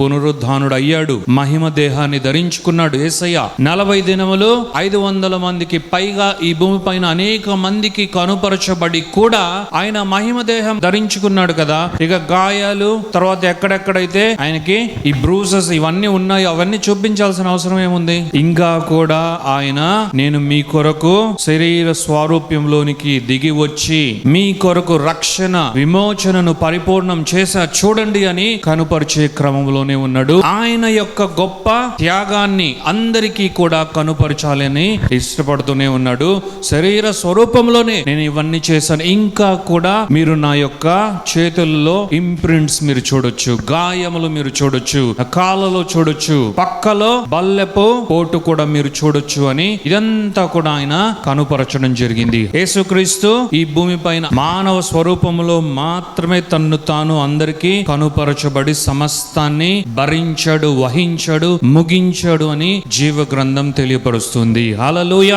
పునరుద్ధానుడు అయ్యాడు మహిమ దేహాన్ని ధరించుకున్నాడు ఏసయ్య. నలభై దినములు ఐదు వందల మందికి పైగా ఈ భూమి పైన అనేక మందికి కనుపరచబడి కూడా ఆయన మహిమ దేహం ధరించుకున్నాడు కదా. ఇక గాయాలు తర్వాత ఎక్కడెక్కడైతే ఆయనకి ఈ బ్రూసెస్ ఇవన్నీ ఉన్నాయి అవన్నీ చూపించాల్సిన అవసరం ఏముంది? ఇంకా కూడా ఆయన నేను మీ కొరకు శరీర స్వారూప్యంలోనికి దిగి వచ్చి మీ కొరకు రక్షణ విమోచనను పరిపూర్ణం చేశా. చూడండి అని కనుపరిచే క్రమంలో చేస్తూనే ఉన్నాడు. ఆయన యొక్క గొప్ప త్యాగాన్ని అందరికీ కూడా కనుపరచాలని ఇష్టపడుతూనే ఉన్నాడు. శరీర స్వరూపంలోనే నేను ఇవన్నీ చేశాను. ఇంకా కూడా మీరు నా యొక్క చేతుల్లో ఇంప్రింట్స్ మీరు చూడొచ్చు. గాయములు మీరు చూడొచ్చు. కాలలో చూడొచ్చు. పక్కలో బల్లెపు పోటు కూడా మీరు చూడొచ్చు అని ఇదంతా కూడా ఆయన కనుపరచడం జరిగింది. యేసుక్రీస్తు ఈ భూమి పైన మానవ స్వరూపంలో మాత్రమే తన్ను తాను అందరికీ కనుపరచబడి సమస్తాన్ని భరించడు వహించడు ముగించడు అని జీవ గ్రంథం తెలియపరుస్తుంది. హల్లెలూయా.